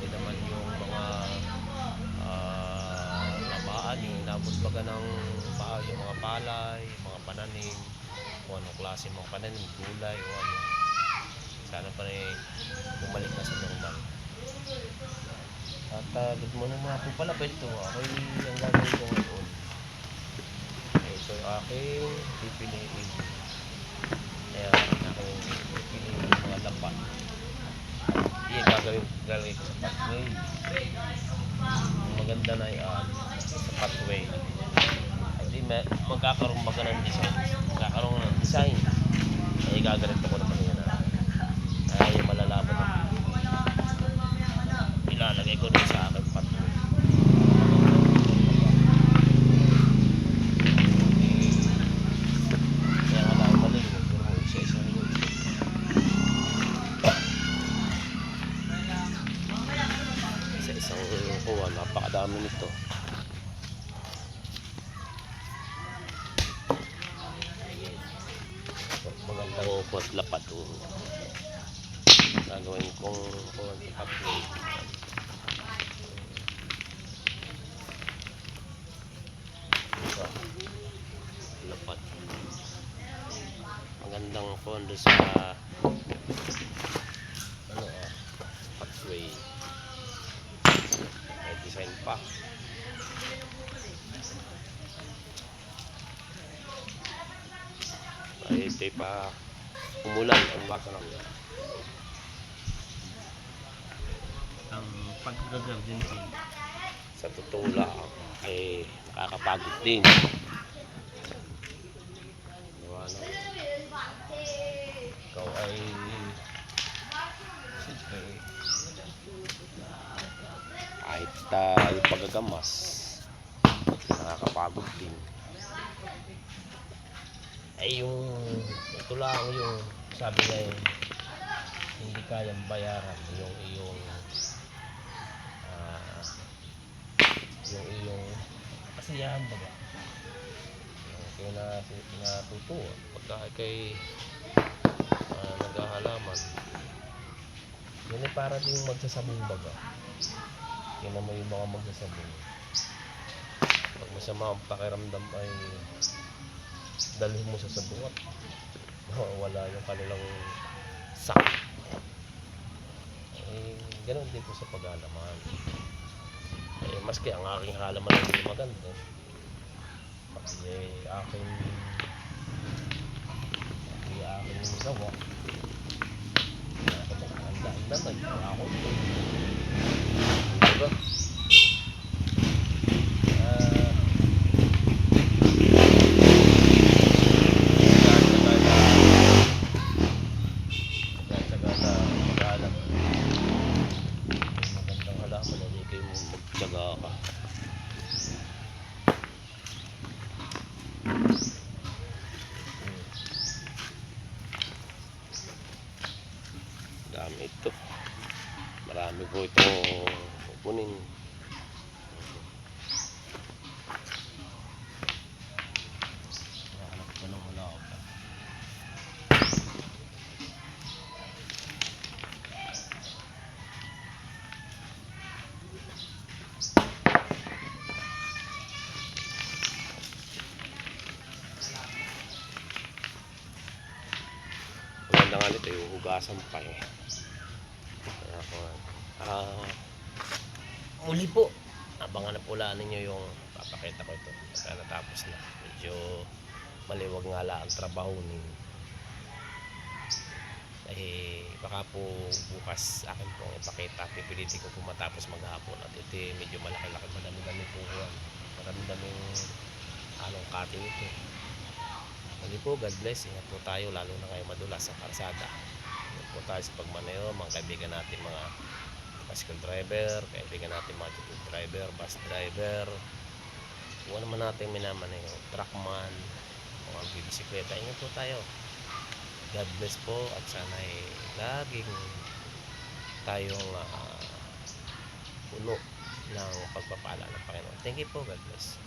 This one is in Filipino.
Din naman yung mga ah lamaan, yung inabot baga ng pa, yung mga palay, yung mga pananim, kung anong klase mga pananim, gulay o ano. Sana pa rin bumalik na sa normal. At uh, good morning mga po pala ito. Ako ang gagawin ko ngayon. Ito yung aking pipiliin. Kaya aking pipiliin yung mga lapat. Ko sa pathway. Ang maganda na yan sa pathway. Hindi magkakaroon baga ng design. Magkakaroon ng design. Isa-isang kuha, napakadami nito. Magandang kuhat lapat. Oh. Gagawin kong kuha sa pathway. Ito. Lapat. Magandang pondo sa 10% pa. Ay, hindi pa umulan ang baka lang. Ang pag-garden sa totoo lang ay nakakapagod din. Diba, no? Ikaw ay uh, yung pagagamas nakakapagod din. Ay yung ito lang yung sabi nga eh, hindi kayang bayaran yung iyong ah, yung iyong kasiyahan baga. Yung kina, kinatutuwa pagka kay uh, naghahalaman yun ay para din magsasabong baga yun naman yung mga magsasabong pag masama ang pakiramdam ay dalhin mo sa sabong at mawawala yung kanilang sakit eh ganun din po sa paghalaman eh, maski ang aking halaman ay hindi maganda. Pati eh, aking pati aking gawa. Kaya ako naman. Kaya ako Diba? Ah, tsaga-tsaga na mag-alam magandang halaman hindi kayo magtsaga ka dami ito marami po itong kukunin. Maganda nga nito yung hugasan pa eh. Kaya ako, ah, muli po. Abangan na pula ninyo yung papakita ko ito. Kaya natapos na. Medyo maliwag nga lang ang trabaho ninyo. Eh, baka po bukas akin pong ipakita. Pipilitin ko po matapos maghapon. At ito eh, medyo malaki-laki. Madami-dami po yan. Madami-daming halong cutting ito. Muli po, God bless. Ingat po tayo, lalo na ngayon madulas sa karsada. Po tayo sa pagmaneho, mga kaibigan natin, mga bicycle driver, kaibigan natin mga jeep driver, bus driver. Kung ano man natin minamaneho, truckman, mga bibisikleta. Ingat po tayo. God bless po at sana ay laging tayong ah, puno ng pagpapala ng Panginoon. Thank you po. God bless.